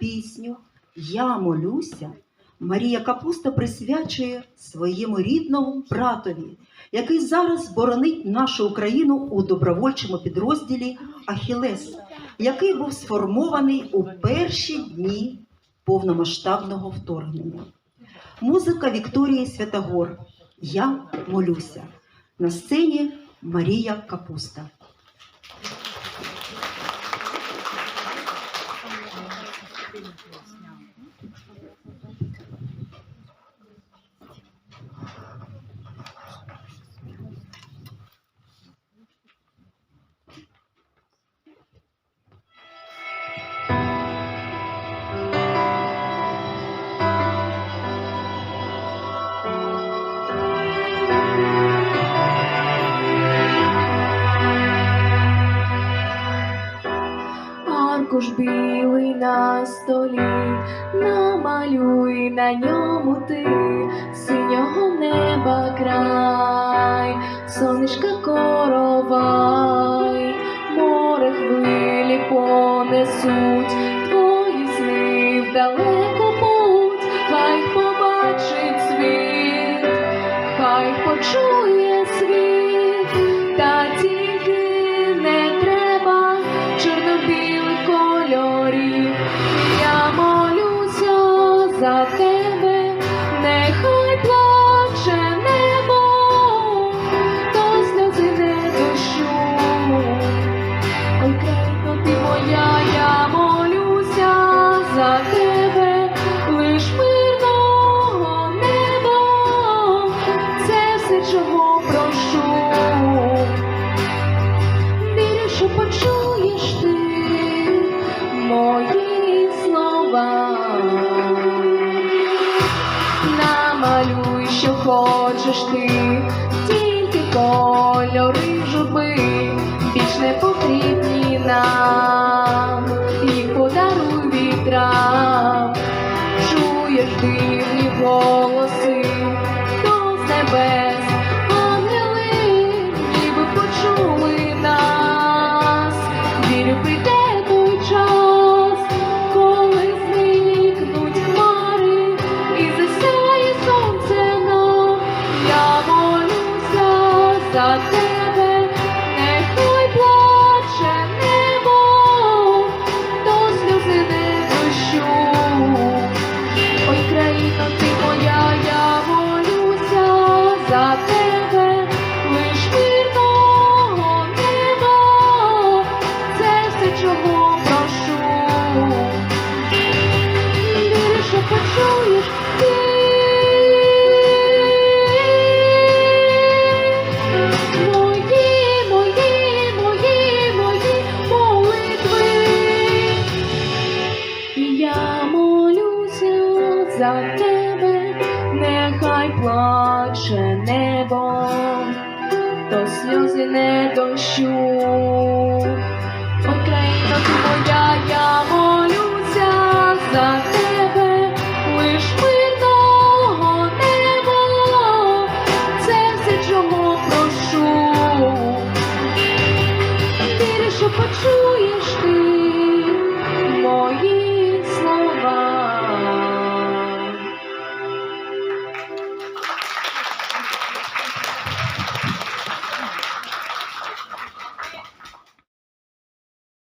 пісню Я молюся Марія Капуста присвячує своєму рідному братові, який зараз боронить нашу Україну у добровольчому підрозділі Ахілес, який був сформований у перші дні повномасштабного вторгнення. Музика Вікторії Святогор Я молюся. На сцені Марія Капуста. Аркуш білий на столі, намалюй на ньому ти синього неба край, сонечка коровай, море хвилі понесуть, твої сни в далеко путь, хай побачить світ, хай почує це чого прошу. Вірю, що почуєш ти мої слова. Намалюй, що хочеш ти, тільки кольори журби більш не потрібні нам, God. Плаче небо, то сльози не дощу.